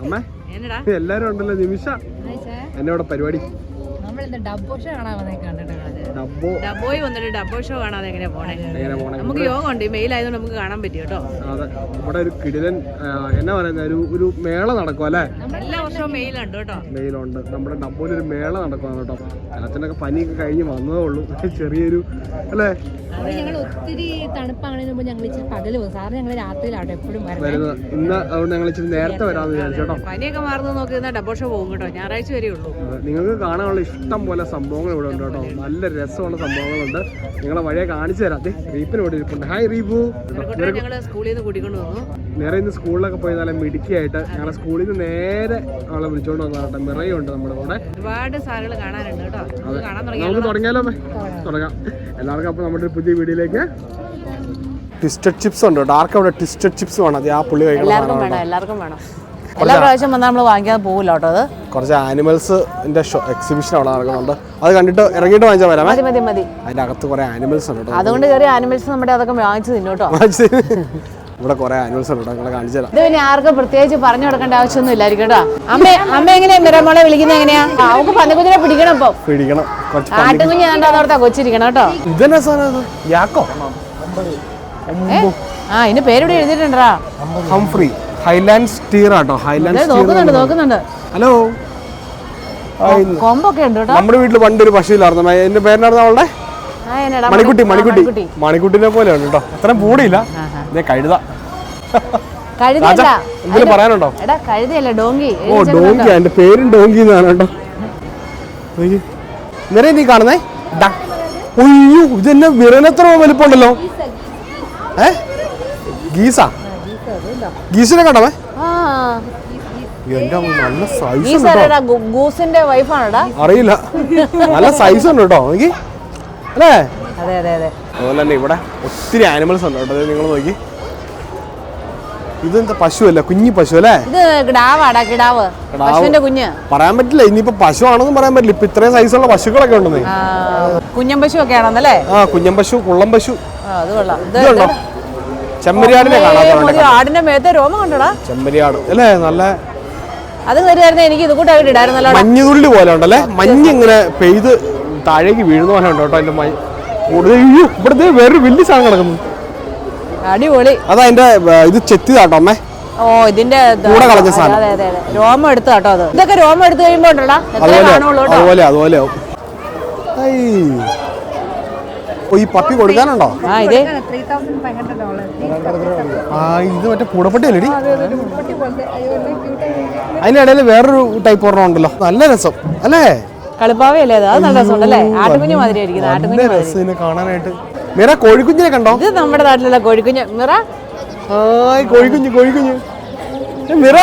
അമ്മേ എല്ലാരും ഉണ്ടല്ലോ നിമിഷ. എന്നെ ഇവിടെ പരിപാടി? നമ്മൾ ഡബ്ബോ ഷോ കാണാൻ വന്നേക്കാണ് ഡബ്ബോ ഡബോയ് വന്നിട്ട് ഡബോ ഷോ കാണാതെ എങ്ങനെ പോണേ? നമുക്ക് യോഗ ഉണ്ട് ഈ മെയിൽ ആയതുകൊണ്ട് നമുക്ക് കാണാൻ പറ്റും കേട്ടോ. അതെ ഇവിടെ ഒരു കിടിലൻ എന്നാ പറയുന്ന ഒരു ഒരു മേള നടക്കും അല്ലേ? എല്ലാ വർഷവും മെയിലുണ്ട് കേട്ടോ. മെയിലുണ്ട്. നമ്മുടെ ഡബോയിൽ ഒരു മേള നടക്കുവാണ് കേട്ടോ. അച്ഛനൊക്കെ പനിയൊക്കെ കഴിഞ്ഞ് വന്നതേ ഉള്ളൂ. ചെറിയൊരു അല്ലേ? അത് ഞങ്ങൾ ഒത്തിരി തണുപ്പാണെന്ന് മുമ്പ് ഞങ്ങൾ ഇച്ചിരി പകൽ പോകും. സാറിന് ഞങ്ങൾ രാത്രിയിലാവട്ടെ എപ്പോഴും വരുന്നത്. ഇന്ന് അതുകൊണ്ട് ഞങ്ങൾ ഇച്ചിരി നേരത്തെ വരാമെന്ന് വിചാരിച്ചു കേട്ടോ. പനിയൊക്കെ മാറുന്നത് നോക്കി ഡബോ ഷോ പോകും കേട്ടോ. ഞായറാഴ്ച വരെ ഉള്ളൂ. നിങ്ങൾക്ക് കാണാനുള്ള ഇഷ്ടം പോലെ സംഭവങ്ങൾ ഇവിടെ ഉണ്ട് കേട്ടോ. നല്ല രസമുള്ള സംഭവങ്ങളുണ്ട്. നിങ്ങളെ വഴിയെ കാണിച്ചു തരാം. റീപ്പിന് ഇവിടെ ഇരിപ്പുണ്ട്. ഹായ് വന്നു. നേരെ ഇന്ന് സ്കൂളിലൊക്കെ പോയി നല്ല മിടുക്കിയായിട്ട് ഞങ്ങളെ സ്കൂളിൽ നിന്ന് നേരെ അവളെ വിളിച്ചോണ്ട് വന്നാട്ടെ മിറയുണ്ട് നമ്മുടെ കൂടെ. ഒരുപാട് കാണാനുണ്ട് കേട്ടോ. തുടങ്ങിയാലോ? നമുക്ക് തുടങ്ങിയാലോ തുടങ്ങാം. എല്ലാവർക്കും അപ്പോൾ നമ്മുടെ പുതിയ വീഡിയോയിലേക്ക് ട്വിസ്റ്റഡ് ചിപ്സ് ഉണ്ട്. ഡാർക്ക് അവിടെ ട്വിസ്റ്റഡ് ചിപ്സ് വേണം. അത് ആ പുള്ളി കഴിക്കണം എല്ലാവർക്കും വേണം എല്ലാവർക്കും വേണം. എല്ലാ പ്രാവശ്യം വന്നാൽ നമ്മൾ വാങ്ങിക്കാൻ പോകില്ല കേട്ടോ അത്. കുറച്ച് ആനിമൽസ് എക്സിബിഷൻ അവിടെ നടക്കുന്നുണ്ട്. അത് കണ്ടിട്ട് ഇറങ്ങിയിട്ട് വാങ്ങിച്ചാൽ മതി മതി മതി. അതിന്റെ അകത്ത് കുറെ ആനിമൽസ് ഉണ്ട് അതുകൊണ്ട് കയറി ആനിമൽസ് നമ്മുടെ അതൊക്കെ വാങ്ങിച്ചു തിന്നു കേട്ടോ. ഇവിടെ കുറെ ആനിമൽസ് ഉണ്ട് കേട്ടോ നിങ്ങളെ കാണിച്ചു തരാം. ഇത് പിന്നെ ആർക്കും പ്രത്യേകിച്ച് പറഞ്ഞു കൊടുക്കേണ്ട ആവശ്യമൊന്നും ഇല്ലായിരിക്കും കേട്ടോ. അമ്മ അമ്മ എങ്ങനെയാ മിറമോളെ വിളിക്കുന്നത് എങ്ങനെയാ? അവക്ക് പന്നി പന്നിക്കുഞ്ഞിനെ പിടിക്കണം ഇപ്പൊ. പിടിക്കണം. കുറച്ച് ആട്ടുകുഞ്ഞ് കണ്ടോർത്താ കൊച്ചിരിക്കണം കേട്ടോ. ഇതെന്നാ സാധനം? യാക്കോ? ആ ഇതിന് പേരിവിടെ എഴുതിയിട്ടുണ്ടാ ഹംഫ്രി ഹൈലാൻഡ് സ്റ്റീർ ആട്ടോ. ഹൈലാൻഡ് നോക്കുന്നുണ്ട് നോക്കുന്നുണ്ട്. ഹലോ കൊമ്പൊക്കെ ഉണ്ട് കേട്ടോ. നമ്മുടെ വീട്ടിൽ പണ്ടൊരു പശു ഇല്ലായിരുന്നു എന്റെ പേരിനായിരുന്നു അവളുടെ? മണിക്കുട്ടി മണിക്കുട്ടി. മണിക്കുട്ടിനെ പോലെ ഉണ്ട് കേട്ടോ. അത്രയും പൂടിയില്ല. ഇതേ കഴുത. എന്തെങ്കിലും പറയാനുണ്ടോ? ഓ ഡോങ്കി എന്റെ പേരും ഡോങ്കി എന്നാണ് കേട്ടോ. നിറയെ നീ കാണുന്നേ? ഉയ്യോ ഒയ്യോ ഇതെന്നെ വിരനത്ര വലിപ്പമുണ്ടല്ലോ. ഏ? ഗീസ? ഗീസിനെ കണ്ടവേ നല്ല സൈസ് ഗൂസിന്റെ വൈഫാണോടാ അറിയില്ല. നല്ല സൈസ് ഉണ്ട് കേട്ടോ എനിക്ക് അല്ലേ? അതെ അതെ അതെ. അതുപോലെ തന്നെ ഇവിടെ ഒത്തിരി ആനിമൽസ് ഉണ്ട് കേട്ടോ. നിങ്ങൾ നോക്കി. ഇതെന്താ പശു അല്ല? കുഞ്ഞി പശു അല്ലേ? കിടാവാടാ കിടാവ്. പശുവിന്റെ കുഞ്ഞ്. പറയാൻ പറ്റില്ല. ഇനിയിപ്പോ പശു ആണെന്നും പറയാൻ പറ്റില്ല. ഇപ്പൊ ഇത്രയും സൈസുള്ള പശുക്കളൊക്കെ ഉണ്ടെന്നേ. കുഞ്ഞൻ പശു ഒക്കെ ആണെന്നല്ലേ? ആ കുഞ്ഞൻ പശു കുള്ളം പശു. അത് കൊള്ളാം. ഇതുണ്ടോ? ചെമ്മരിയാടിനെ കാണാൻ ആടിന്റെ മേത്തെ രോമം കണ്ടടാ? ചെമ്മരിയാട്. അല്ലേ? നല്ല അത് കരുതായിരുന്നു എനിക്ക് ഇത് കൂട്ടായിട്ട് ഇടായിരുന്നല്ലോ മഞ്ഞുതുള്ളി പോലെ ഉണ്ടല്ലേ? മഞ്ഞ് ഇങ്ങനെ പെയ്ത് താഴേക്ക് വീഴുന്ന പോലെ ഉണ്ട് കേട്ടോ അതിന്റെ മഞ്ഞ്? കൂടുതൽ ഇവിടുത്തെ വേറൊരു വലിയ സാധനം കിടക്കുന്നു. അടിപൊളി. അതാ അതിന്റെ ഇത് ചെത്തിയതാട്ടോ അമ്മേ. ഓ ഇതിന്റെ ഇത് കൂടെ കളഞ്ഞ സാധനം. രോമം എടുത്ത് കേട്ടോ അത്. ഇതൊക്കെ രോമം എടുത്തു കഴിയുമ്പോ അതുപോലെ അതുപോലെ ഈ പപ്പി കൊടുക്കാനുണ്ടോ? ആ ഇതേ ആ മറ്റേ അതിന്റെ ഇടയിൽ വേറൊരു ടൈപ്പ് ഒരെണ്ണം ഉണ്ടല്ലോ. നല്ല രസം അല്ലേ? കളിപ്പാവയല്ലേ അത്? നല്ല രസമുണ്ടല്ലേ? ആട്ടുകുഞ്ഞ് മാതിരി ഇരിക്കുന്നത് നല്ല ആട്ടുകുഞ്ഞ് മാതിരി. രസം കാണാനായിട്ട്. മീറ കോഴിക്കുഞ്ഞിനെ കണ്ടോ? ഇത് നമ്മുടെ നാട്ടിലുള്ള കോഴിക്കുഞ്ഞ്. മിറ? കോഴിക്കുഞ്ഞ് കോഴിക്കുഞ്ഞ്. മീറ?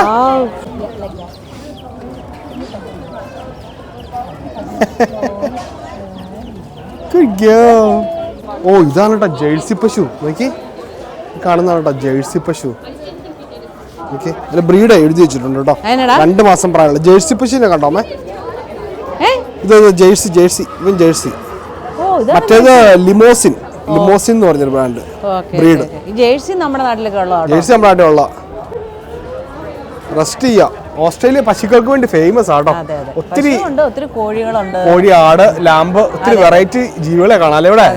Good girl. ഓ ഇതാണ് കേട്ടോ ജേഴ്സി പശു. നോക്കി. കാണുന്നതാണ് കേട്ടോ ജേഴ്സി പശു. ഓക്കെ ബ്രീഡ് എഴുതി വെച്ചിട്ടുണ്ട് കേട്ടോ. രണ്ട് മാസം പ്രായമുള്ള ജേഴ്സി പശുവിനെ കണ്ടോമേ അമ്മേ? ഇത് ജേഴ്സി ജേഴ്സി ഇവൻ ജേഴ്സി. മറ്റേത് ലിമോസിൻ ലിമോസിൻ എന്ന് പറഞ്ഞൊരു ബ്രാൻഡ് ബ്രീഡ്. ജേഴ്സി നമ്മുടെ നാട്ടിലൊക്കെ ഉള്ള ജേഴ്സി നമ്മുടെ നാട്ടിലുള്ള റെസ്റ്റ് ചെയ്യാം. ഓസ്ട്രേലിയ പശുക്കൾക്ക് വേണ്ടി ഫേമസ് ആട്ടോ. ഒത്തിരി ഒത്തിരി കോഴികളുണ്ട്. കോഴി ആട് ലാമ്പ് ഒത്തിരി വെറൈറ്റി ജീവികളെ കാണാം അല്ലേ ഇവിടെ?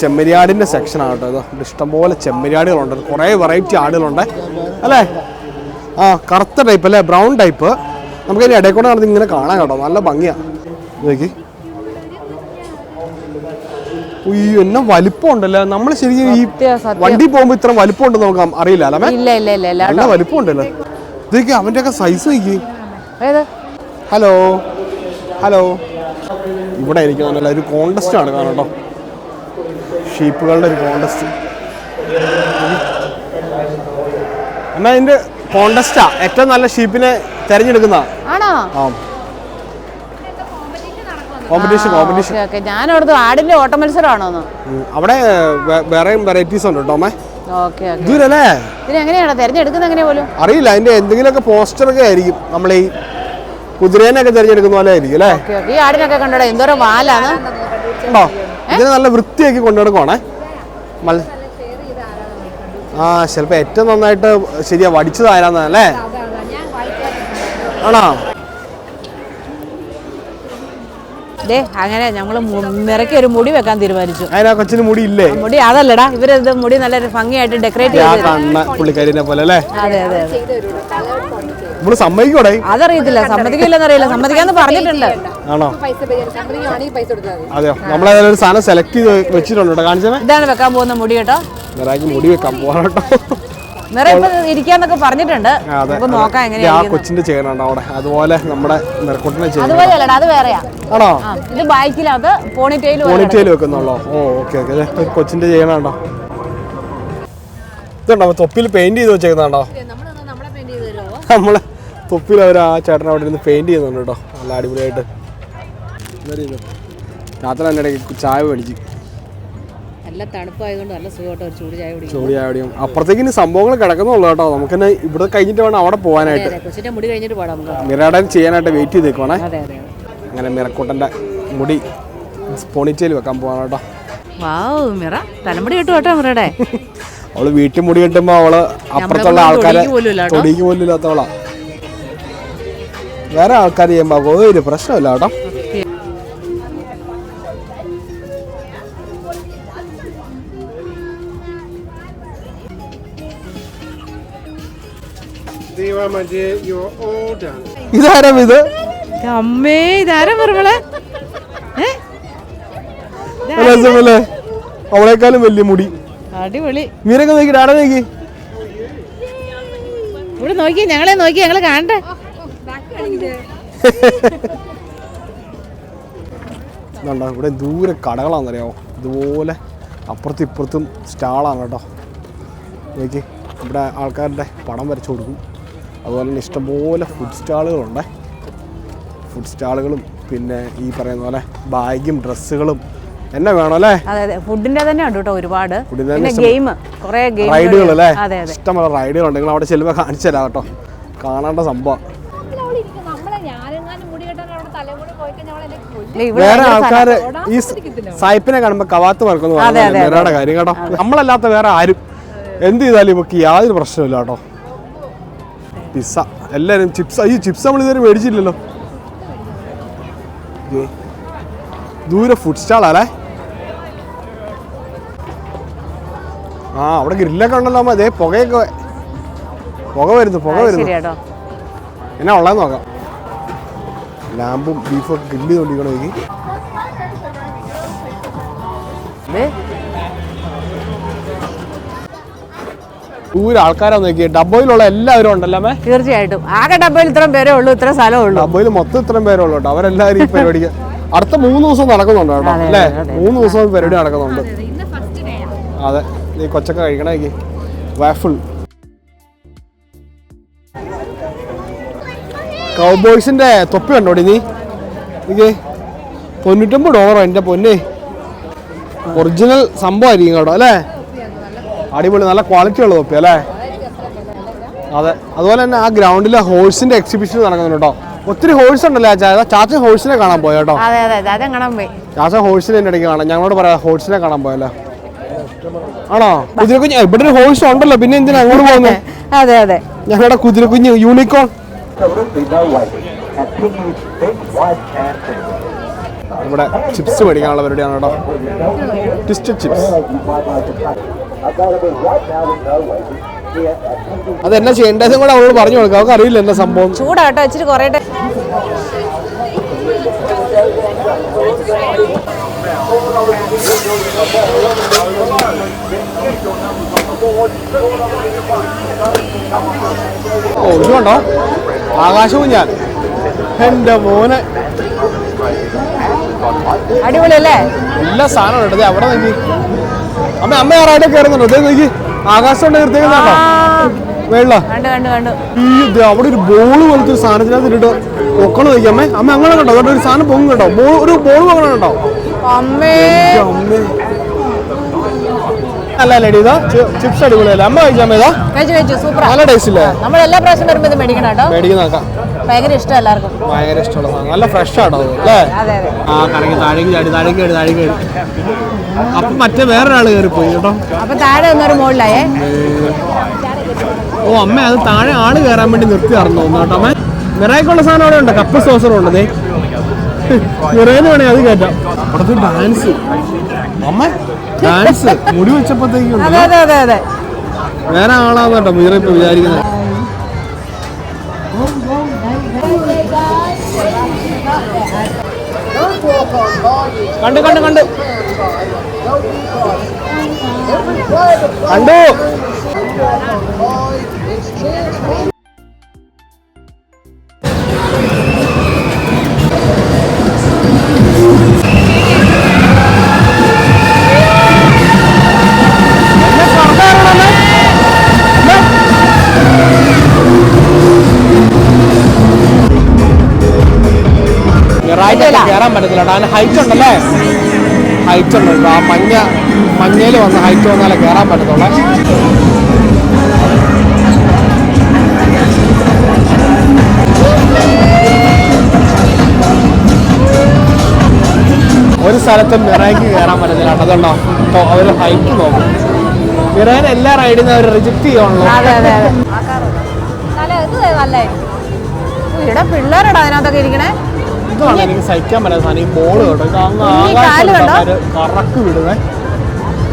ചെമ്മരിയാടിന്റെ സെക്ഷൻ ആട്ടോ ഇത്. പോലെ ഇഷ്ടംപോലെ ചെമ്മരിയാടുകളുണ്ട്. കുറെ വെറൈറ്റി ആടുകളുണ്ട്. അല്ലേ? ആ കറുത്ത ടൈപ്പ് അല്ലേ? ബ്രൗൺ ടൈപ്പ് നമുക്ക് ഇനി ഇടയിൽ കൂടെ നടന്ന് ഇങ്ങനെ കാണാൻ കേട്ടോ. നല്ല ഭംഗിയാ. നോക്കി. ഉയ്യോ എന്നെ വലിപ്പം ഉണ്ടല്ലോ നമ്മൾ ശരിക്കും ഈ. വണ്ടി പോകുമ്പോ ഇത്ര വലിപ്പം ഉണ്ടെന്ന് നമുക്ക് അറിയില്ല നല്ല വലിപ്പം ഉണ്ടല്ലോ ഇതൊക്കെ അവന്റെ ഒക്കെ സൈസ് നോക്കി ഹലോ ഹലോ ഇവിടെ എനിക്ക് നല്ല ഒരു കോണ്ടസ്റ്റ് ആണ് കാരണം കേട്ടോ. ഷീപ്പുകളുടെ ഒരു കോണ്ടസ്റ്റ് എന്നാ ഇതിന്റെ കോണ്ടസ്റ്റാ ഏറ്റവും നല്ല ഷീപ്പിനെ തെരഞ്ഞെടുക്കുന്ന ആണോ? ആ. കോമ്പറ്റീഷൻ കോമ്പറ്റീഷൻ ഓക്കെ ഞാൻ അവിടുത്തെ ആടിന്റെ ഓട്ട മത്സരമാണോന്ന് അവിടെ വേറെയും വെറൈറ്റീസ് ഉണ്ട് കേട്ടോ ഓക്കെ ഇതിന് എങ്ങനെയാണ്? തിരഞ്ഞെടുക്കുന്നത് എങ്ങനെ പോലും? അറിയില്ല അതിന്റെ എന്തെങ്കിലുമൊക്കെ പോസ്റ്ററൊക്കെ ആയിരിക്കും. നമ്മൾ ഈ കുതിരേനൊക്കെ തിരഞ്ഞെടുക്കുന്ന പോലെ ആയിരിക്കും അല്ലേ? ഈ ആടിനൊക്കെ കണ്ടോ എന്തോരം വാലാണ്? ഉണ്ടോ? ഇതിനെ നല്ല വൃത്തിയാക്കി കൊണ്ടുനടക്കുവാണേ. മല ആ ചിലപ്പോ ഏറ്റവും നന്നായിട്ട് ശരിയാ വടിച്ചത് ആരാന്നല്ലേ ആണോ? ദേ അങ്ങനെ ഞങ്ങൾ നിറക്കി ഒരു മുടി വെക്കാൻ തീരുമാനിച്ചു. കൊച്ചിന് മുടി ഇല്ലേ മുടി അതല്ലടാ ഇവർ മുടി നല്ല ഭംഗിയായിട്ട് ഡെക്കറേറ്റ് പുള്ളിക്കാരിനെ പോലെ അല്ലേ? അതെ അതെ നമ്മൾ സമ്മതിക്കൂടെ? അതറിയത്തില്ല സമ്മതിക്കില്ലെന്നറിയില്ല സമ്മതിക്കാന്ന് പറഞ്ഞിട്ടുണ്ട്. ആണോ? അതെയോ? നമ്മളേതായാലും ഒരു സാധനം സെലക്ട് ചെയ്ത് വെച്ചിട്ടുണ്ട് കാണിച്ചേ? ഇതാണ് വെക്കാൻ പോകുന്ന മുടി കേട്ടോ. മുടി വെക്കാൻ പോകാം കേട്ടോ. ഇരിക്കാന്നൊക്കെ പറഞ്ഞിട്ടുണ്ട്. നോക്കാം എങ്ങനെയാ കൊച്ചിന്റെ ചെയ്യണുണ്ടോ അവിടെ അതുപോലെ നമ്മുടെ നിറക്കൊട്ടിനെ അതുപോലെ അല്ലടാ അത് വേറെയാ. ആണോ? ഇത് ബാക്കിലത് പോണിറ്റെയിൽ പോണിറ്റയിൽ വെക്കുന്നുള്ളോ ഓ ഓക്കെ ഓക്കെ. കൊച്ചിന്റെ ചെയ്യണുണ്ടോ ഇതുണ്ടോ? തൊപ്പിയിൽ പെയിന്റ് ചെയ്ത് വെച്ചേക്കുന്നുണ്ടോ നമ്മളെ തൊപ്പിയിൽ അവർ ആ ചേട്ടൻ അവിടെ ഇരുന്ന് പെയിന്റ് ചെയ്യുന്നുണ്ട് കേട്ടോ. നല്ല അടിപൊളിയായിട്ട്. രാത്രി തന്നെ ഇടയ്ക്ക് ചായ മേടിച്ച്. നല്ല തണുപ്പായതുകൊണ്ട് നല്ല സുഖമായിട്ട് ഒരു ചൂട് ചായ കുടിക്കും ചൂട് ചായ കുടിക്കും. അപ്പുറത്തേക്ക് ഇനി സംഭവങ്ങൾ കിടക്കുന്നുള്ളൂ കേട്ടോ. നമുക്ക് തന്നെ ഇവിടെ കഴിഞ്ഞിട്ട് വേണം അവിടെ പോകാനായിട്ട്. കൊച്ചിന്റെ മുടി കഴിഞ്ഞിട്ട് പോകാം നമുക്ക്. മിറാടൻ ചെയ്യാനായിട്ട് വെയിറ്റ് ചെയ്ത് നിൽക്കുവാണേ അതെ അതെ. അങ്ങനെ മിറക്കൂട്ടന്റെ മുടി പോണിറ്റയിൽ വെക്കാൻ പോകാൻ കേട്ടോ. വാവ് മിറ. തലമുടി കിട്ടും കേട്ടോ മിറയുടെ അവൾ വീട്ടിൽ മുടി കെട്ടുമ്പോ അവൾ അപ്പുറത്തുള്ള ആൾക്കാരെ തൊടിക്ക് പോലും. തൊടിക്ക് പോലും ഇല്ലാത്തവളാ വേറെ ആൾക്കാർ ചെയ്യുമ്പോ ഒരു പ്രശ്നമില്ല കേട്ടോ. ഇതാരാ ഇത്? അമ്മേ ഇതാരാ മിറകളെ രസമല്ലേ അവളെക്കാളും വലിയ മുടി. അടിപൊളി. മീരൊക്കെ നോക്കി ആടെ നോക്കി. ഇവിടെ നോക്കി ഞങ്ങളെ നോക്കി ഞങ്ങളെ കാണണ്ടേ ഇതുണ്ടോ ഇവിടെ ദൂരെ കടകളാണെന്നറിയാമോ ഇതുപോലെ അപ്പുറത്തും ഇപ്പുറത്തും സ്റ്റാളാണ് കേട്ടോ. നോക്കി ഇവിടെ ആൾക്കാരുടെ പടം വരച്ചു കൊടുക്കും. അതുപോലെ തന്നെ ഇഷ്ടംപോലെ ഫുഡ് സ്റ്റാളുകളുണ്ട് ഫുഡ് സ്റ്റാളുകളും പിന്നെ ഈ പറയുന്ന പോലെ ബാഗും ഡ്രസ്സുകളും എന്നെ വേണം അല്ലേ? അതെ അതെ. ഫുഡിന്റെ തന്നെ ഉണ്ട് കേട്ടോ ഒരുപാട്. ഗെയിം കുറേ ഗെയിം റൈഡുകൾ അല്ലേ അതെ റൈഡുകൾ ഉണ്ട് നിങ്ങൾ അവിടെ ചെല്ലുമ്പോൾ കാണിച്ചു തരാം കേട്ടോ. കാണേണ്ട സംഭവം. നമ്മളെ ഞാനെങ്ങാനും മുടി കെട്ടാൻ അവിടെ തലമുടി പോയിട്ട് ഞങ്ങളെന്നെ കൊല്ലും. ഇല്ല, വേറെ ആൾക്കാര് ഈ സായിപ്പിനെ കാണുമ്പോ കവാത്ത് മറക്കുന്നു വേറെ കാര്യം കേട്ടോ. നമ്മളല്ലാത്ത വേറെ ആരും. എന്ത് ചെയ്താലും ഇവക്ക് യാതൊരു പ്രശ്നമില്ല കേട്ടോ. പിസ്സ. എല്ലാരും ചിപ്സ് ഈ ചിപ്സ് നമ്മൾ ഇതുവരെ മേടിച്ചില്ലല്ലോ. ദൂരെ ഫുഡ് സ്റ്റാളല്ലേ ആ അവിടെ ഗ്രില്ലൊക്കെ ഉണ്ടല്ലോ അമ്മ. അതേ പുകയൊക്കെ പുക വരുന്നു പുക വരുന്നു. എന്നാ ഉള്ളതെന്ന് നോക്കാം. ലാമ്പും ബീഫും ഒക്കെ ഗ്രില്ല് തോണ്ടിക്കണോ എനിക്ക് ആൾക്കാരെ നോക്കി ഡബോയിലുള്ള എല്ലാവരും ഉണ്ടല്ലേ തീർച്ചയായിട്ടും. ആകെ ഡബോയിൽ ഇത്രയും പേരേ ഉള്ളൂ ഇത്ര സ്ഥലമേ ഉള്ളൂ. ഡബോയിൽ മൊത്തം ഇത്രയും പേരേ ഉള്ളൂ കേട്ടോ. അവരെല്ലാവരും ഈ പരിപാടിക്ക് അടുത്ത മൂന്ന് ദിവസം നടക്കുന്നുണ്ട് കേട്ടോ? അല്ലേ. മൂന്ന് ദിവസം പരിപാടി നടക്കുന്നുണ്ട്. ഇന്ന് ഫസ്റ്റ് ഡേ അതെ. നീ കൊച്ചൊക്കെ കഴിക്കണേ വാഫിൾ കൗബോയ്സിന്റെ തൊപ്പി കണ്ടോടി നീ? എനിക്ക് തൊണ്ണൂറ്റൊമ്പത് ഡോളറോ എന്റെ പൊന്നേ. ഒറിജിനൽ സംഭവമായിരിക്കും കേട്ടോ അല്ലേ? അടിപൊളി നല്ല ക്വാളിറ്റി ഉള്ള തൊപ്പി അല്ലേ? അതെ. അതുപോലെ തന്നെ ആ ഗ്രൗണ്ടിലെ ഹോഴ്സിന്റെ എക്സിബിഷൻ നടക്കുന്നുണ്ട് കേട്ടോ. ഒത്തിരി ഹോഴ്സ് ഉണ്ടല്ലേ ചാച്ച ചാച്ച ഹോഴ്സിനെ കാണാൻ പോയ കേട്ടോ? അതെ അതെ അതെ. അതെങ്ങനെ പോയി. ചാച്ച ഹോഴ്സിനെ എന്റെ ഇടയ്ക്ക് കാണാം. ഞങ്ങളോട് പറയാം ഹോഴ്സിനെ കാണാൻ പോയല്ലോ? ആണോ? കുതിരക്കുഞ്ഞ് ഇവിടെ ഒരു ഹോഴ്സ് ഉണ്ടല്ലോ. പിന്നെ എന്തിനാ അങ്ങോട്ട് പോകുന്നത് അതെ അതെ ഞങ്ങളുടെ കുതിരക്കുഞ്ഞ് യൂണിക്കോൺ ഇവിടെ ചിപ്സ് മേടിക്കാനുള്ളവരുടെയാണ് കേട്ടോ ട്വിസ്റ്റഡ് ചിപ്സ് അതെന്നാ ചെയ്യേണ്ടതെന്നും കൂടെ അവളോട് പറഞ്ഞു കൊടുക്കാം. അവൾക്ക് അറിയില്ല എന്നാ സംഭവം. ചൂടാട്ടോ ഇച്ചിരി കുറയട്ടെ. ഓ ഇതുണ്ടോ ആകാശവും ഞാൻ. എന്റെ മോനെ. അടിപൊളിയല്ലേ? എല്ലാ സാധനവും ഉണ്ട്. അവിടെ നോക്കി അമ്മ അമ്മ ആറായിട്ട് കയറുന്നുണ്ടോ നോക്കി. ആകാശം ഉണ്ട് നിർത്തിയേക്കുന്നുണ്ടോ വെള്ള. കണ്ടു കണ്ടു കണ്ടു. ഈ ദേ അവിടെ ഒരു ബോൾ പോലത്തെ ഒരു സാധനത്തിനകത്ത് ഇട്ടിട്ട് പൊക്കണ നോക്കി. അമ്മ അമ്മ അങ്ങനെ കണ്ടോ? അവിടെ ഒരു സാധനം പൊങ്ങും കേട്ടോ. ബോൾ ഒരു ബോൾ പൊങ്ങണ കേട്ടോ അമ്മേ. അല്ല ഇതാ. ചിപ്സ് അടിപൊളിയല്ലേ? അമ്മ കഴിച്ചാൽ നല്ല ടേസ്റ്റ് ഇല്ലേ? നമ്മൾ എല്ലാ പ്രാവശ്യം വരുമ്പോൾ ഇത് മേടിക്കണം കേട്ടോ. മേടിക്കുന്ന ഭയങ്കര ഇഷ്ടം എല്ലാവർക്കും. ഭയങ്കര ഇഷ്ടമുള്ള സാധനം. നല്ല ഫ്രഷ് ആണോ അല്ലേ? ആ കറങ്ങി താഴേക്ക് ചാടി താഴേക്ക് ചാടി താഴേക്ക് ചാടി. അപ്പൊ മറ്റേ വേറൊരാൾ കയറി പോയി കേട്ടോ. അപ്പൊ താഴെ ഒന്നൊരു മുകളിലായേ ഓ അമ്മ അത് താഴെ ആൾ കയറാൻ വേണ്ടി നിർത്തി ഇറന്നു കേട്ടോ. അമ്മ നിറയൊക്കെയുള്ള സാധനം അവിടെ ഉണ്ട്. കപ്പ് സോസറും ഉണ്ട് ദേ. നിറയെന്ന് വേണേ അത് കയറ്റാം. അവിടുത്തെ ഡാൻസ് അമ്മ ഡാൻസ് മുടി വെച്ചപ്പോഴത്തേക്കും വേറെ ആളാന്ന് കേട്ടോ മീറ ഇപ്പൊ വിചാരിക്കുന്നത്. കണ്ടു കണ്ടു കണ്ടു. കണ്ടു. കേട്ടോ അതിന് ഹൈറ്റ് ഉണ്ടല്ലേ? ഹൈറ്റ് ഉണ്ട്. ആ മഞ്ഞ മഞ്ഞയിൽ വന്ന് ഹൈറ്റ് വന്നാലേ കയറാൻ പറ്റത്തുള്ളേ. ഒരു സ്ഥലത്തും മിറയ്ക്ക് കയറാൻ പറ്റത്തില്ല അതുകൊണ്ടോ? അവർ ഹൈറ്റ് നോക്കും. മിറേനെ എല്ലാ റൈഡിൽ നിന്ന് അവർ റിജക്ട് ചെയ്യണല്ലോ ഇവിടെ പിള്ളേരുടെ അതിനകത്തൊക്കെ ഇരിക്കണേ. ഇതാണ് എനിക്ക് സഹിക്കാൻ പറ്റാത്ത സാധനം. ഈ ബോൾ കേട്ടോ. ഇത് അങ്ങ് ആകാശം കറക്ക് വിടുവേ.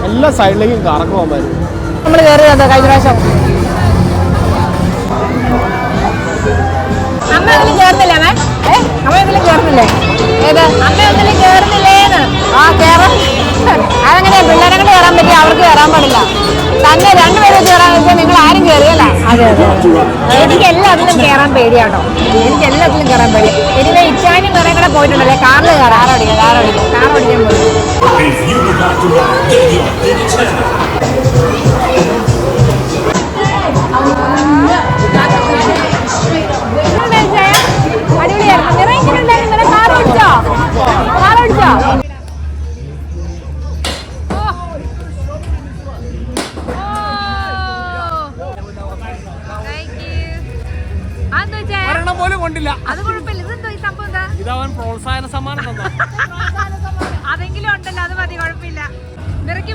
എല്ലാ സൈഡിലേക്കും കറക്ക് പോകാൻ പറ്റും. നമ്മൾ കയറിയത് കഴിഞ്ഞ പ്രാവശ്യം. അമ്മ ഒന്നിലും ചേർന്നില്ലേ അമ്മേ? ഏ അമ്മ ഒന്നിലും ചേർന്നില്ലേ ഏത്? അമ്മ ഒന്നിലും ചേർന്നില്ലേന്ന് ആ കേറാം. അതെങ്ങനെയാ? പിള്ളേരെ കൊണ്ട് കയറാൻ പറ്റി അവർക്ക് കയറാൻ പാടില്ല. തന്നെ രണ്ടുപേരും കയറാൻ വെച്ചാൽ നിങ്ങൾ ആരും കയറിയല്ല അതെ അതെ. എനിക്ക് എല്ലാത്തിലും കയറാൻ പേടിയാട്ടോ. എനിക്ക് എല്ലാത്തിലും കയറാൻ പേടി. എനിക്ക് ഇച്ചാനും കുറെ കൂടെ പോയിട്ടുണ്ടല്ലേ? കാറിൽ കയറാം. കാർ കാറോടിക്കാം കാർ ഓടിക്കാൻ പോയി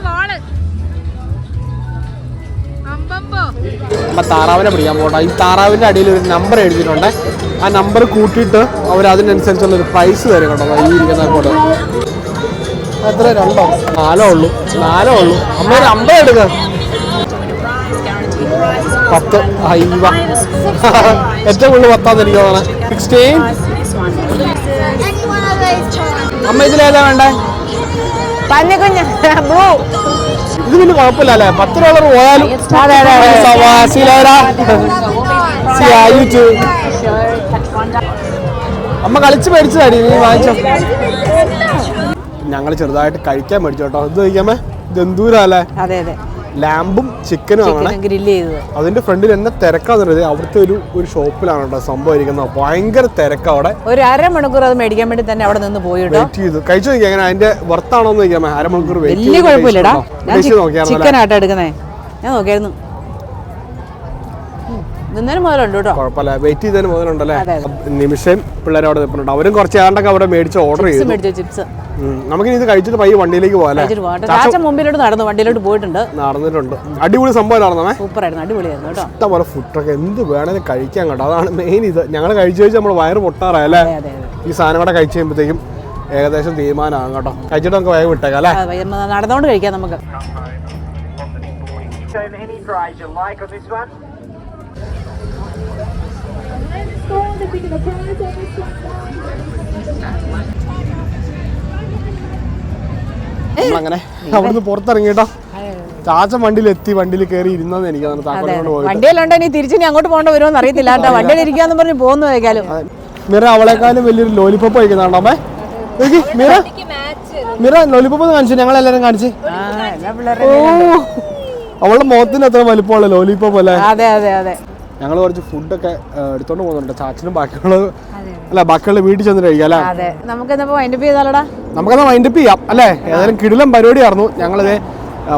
വാൾ. നമ്മ താറാവിനെ പിടിക്കാൻ പോട്ടെ ഈ താറാവിന്റെ അടിയിൽ ഒരു നമ്പർ എഴുതിയിട്ടുണ്ട്. ആ നമ്പർ കൂട്ടിയിട്ട് അവർ അതിനനുസരിച്ചുള്ള ഒരു പ്രൈസ് തരും കേട്ടോ. ഈ ഇരിക്കുന്ന പോലെ എത്ര രണ്ടോ? നാലോ ഉള്ളൂ. നാലോ ഉള്ളൂ. അമ്മ ഒരു അമ്പത് എടുക്ക. പത്ത്. അയ്യ ഏറ്റവും കൂടുതൽ പത്താന്ന് എനിക്ക് തോന്നണേ സിക്സ്റ്റീൻ അമ്മ ഇതിലേതാ വേണ്ടേ? പന്നിക്കുഞ്ഞ് ബ്ലൂ ഇത് പിന്നെ കുഴപ്പമില്ല അല്ലേ പത്ത് ഡോളർ പോയാലും. അമ്മ കളിച്ച് മേടിച്ചതാടി നീ വാങ്ങിച്ചോ. ഞങ്ങൾ ചെറുതായിട്ട് കഴിക്കാൻ മേടിച്ചോട്ടോ. എന്ത് ഇത് കഴിക്കാമേ? ഇത് എന്തൂരല്ലേ അതെ അതെ. ലാമ്പും ചിക്കനും ആണ്. അതിന്റെ ഫ്രണ്ടിൽ എന്നെ തിരക്കാന്നുള്ളത് അവിടുത്തെ ഒരു ഒരു ഷോപ്പിലാണ് കേട്ടോ സംഭവം ഇരിക്കുന്നത്. ഭയങ്കര തിരക്കാ അവിടെ. ഒരു അരമണിക്കൂർ അത് മേടിക്കാൻ വേണ്ടി തന്നെ അവിടെ നിന്ന് പോയി വെയിറ്റ് ചെയ്തു. കഴിച്ചു നോക്കി എങ്ങനെ അതിന്റെ വർത്താണോ എന്ന് ചോദിക്കാമേ അരമണിക്കൂർ വലിയ കുഴപ്പമില്ലടാ. ചിക്കൻ ആട്ടോ എടുക്കുന്നേ. ഞാൻ നോക്കിയായിരുന്നു. കുഴപ്പമില്ല. വെയിറ്റ് ചെയ്തതിന് മുതലുണ്ടല്ലേ? അതെ, നിമിഷം പിള്ളേർ അവിടെ നിൽപ്പുണ്ട്. അവരും കുറച്ച് ഏതാണ്ടൊക്കെ അവിടെ മേടിച്ച് ഓർഡർ ചെയ്തു. ചിപ്സ്. നമുക്കിനി ഇത് കഴിച്ചിട്ട് പയ്യെ വണ്ടിയിലേക്ക് പോകാം മുമ്പിലോട്ട് നടന്നു വണ്ടിയിലോട്ട് പോയിട്ടുണ്ട്. നടന്നിട്ടുണ്ട്. അടിപൊളി സംഭവം നടന്നമേ സൂപ്പറായിരുന്നു അടിപൊളിയായിരുന്നു കേട്ടോ. ഇഷ്ടംപോലെ ഫുഡൊക്കെ എന്ത് വേണേലും കഴിക്കാൻ കേട്ടോ. അതാണ് മെയിൻ ഇത്. ഞങ്ങൾ കഴിച്ചു കഴിച്ച് നമ്മൾ വയറ് പൊട്ടാറായി അതെ ഈ സാധനം കൂടെ കഴിച്ചു കഴിയുമ്പോഴത്തേക്കും ഏകദേശം തീരുമാനമാകും കേട്ടോ. കഴിച്ചിട്ട് നമുക്ക് വയറ് വിട്ടേക്കാം അല്ലേ? നടന്നുകൊണ്ട് കഴിക്കാം നമുക്ക്. Any prize you. like on this one? നമ്മളങ്ങനെ അവിടുന്ന് പുറത്തിറങ്ങിട്ടോ ചാച്ച വണ്ടിയിൽ എത്തി വണ്ടിയിൽ കയറി ഇരുന്നെന്ന് എനിക്ക് വണ്ടിയിലുണ്ട് ഇനി തിരിച്ച് ഇനി അങ്ങോട്ട് പോകേണ്ട വരുമോ അറിയത്തില്ല. കേട്ടോ വണ്ടിയിൽ ഇരിക്കാന്ന് പറഞ്ഞ് പോകുന്നു മിറ അവളെക്കാളും വലിയൊരു ലോലിപ്പപ്പ് കഴിക്കുന്നതാണോ അമ്മേ? മിറ. മിറ ലോലിപ്പപ്പ് കാണിച്ചു ഞങ്ങൾ എല്ലാരും കാണിച്ച് ഓ. അവളുടെ മുഖത്തിന് എത്ര വലിപ്പമുള്ള ലോലിപ്പപ്പ് അല്ലേ? അതെ അതെ അതെ. ഞങ്ങൾ കുറച്ച് ഫുഡൊക്കെ എടുത്തോണ്ട് പോകുന്നുണ്ട്. ചാച്ചനും ബാക്കിയുള്ള അല്ല ബാക്കിയുള്ള വീട്ടിൽ ചെന്ന് കഴിക്കാം അല്ലേ? അതെ. നമുക്ക് വൈൻഡപ്പ് ചെയ്താലടാ. നമുക്കത് വൈൻഡപ്പ് ചെയ്യാം അല്ലേ? ഏതായാലും കിടിലം പരിപാടിയായിരുന്നു. ഞങ്ങളിത്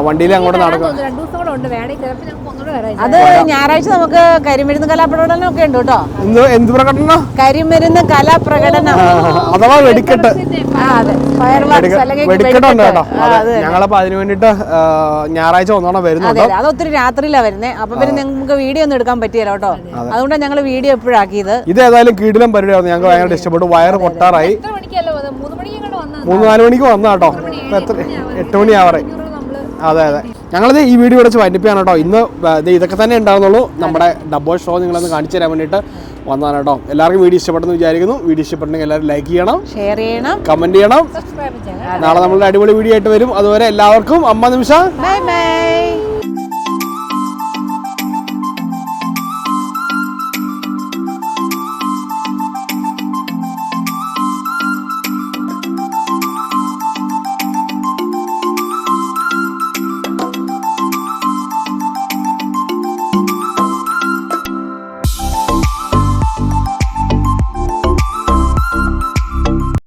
വണ്ടിയിൽ അങ്ങോട്ട് നടക്കും. അത് ഞായറാഴ്ച നമുക്ക് കരിമരുന്ന് കലാപ്രകടനം ഒക്കെ ഉണ്ട് കേട്ടോ. എന്ത് പ്രകടനം? കരിമരുന്ന് കലാപ്രകടനം. അഥവാ വെടിക്കെട്ട്. ആ അതെ. ഫയർ വർക്ക്സ് അല്ലെങ്കിൽ വെടിക്കെട്ട് ഉണ്ട് കേട്ടോ. ഞങ്ങളപ്പോ അതിന് വേണ്ടിട്ട് ഞായറാഴ്ച ഒന്നോണം വരുന്നുണ്ട് അതെ അത്. ഒത്തിരി രാത്രിയിലാണ് വരുന്നത് അപ്പൊ പിന്നെ നമുക്ക് വീഡിയോ ഒന്നും എടുക്കാൻ പറ്റിയല്ലോ കേട്ടോ. അതുകൊണ്ടാണ് ഞങ്ങൾ വീഡിയോ എപ്പോഴാക്കിയത്. ഇത് ഏതായാലും കീടിലും പരിപാടിയായിരുന്നു. ഞങ്ങൾ ഭയങ്കര ഇഷ്ടപ്പെട്ടു. വയർ പൊട്ടാറായി? മൂന്ന് നാല് മണിക്ക് വന്നാട്ടോ എത്ര എട്ട് മണി ആവറേ അതെ അതെ. ഞങ്ങളിത് ഈ വീഡിയോ വെച്ച് വന്നിപ്പിയാണ് കേട്ടോ ഇന്ന് ഇതൊക്കെ തന്നെ ഉണ്ടാകുന്നുള്ളൂ നമ്മുടെ ഡബോ ഷോ നിങ്ങളൊന്ന് കാണിച്ചു തരാൻ വേണ്ടിയിട്ട് വന്നതാണ് കേട്ടോ എല്ലാവർക്കും വീഡിയോ ഇഷ്ടപ്പെട്ടെന്ന് വിചാരിക്കുന്നു. വീഡിയോ ഇഷ്ടപ്പെട്ടെങ്കിൽ എല്ലാവരും ലൈക്ക് ചെയ്യണം. ഷെയർ ചെയ്യണം. കമന്റ് ചെയ്യണം. നാളെ നമ്മളുടെ അടിപൊളി വീഡിയോ ആയിട്ട് വരും. അതുവരെ എല്ലാവർക്കും അമ്മ നിമിഷം. Bye bye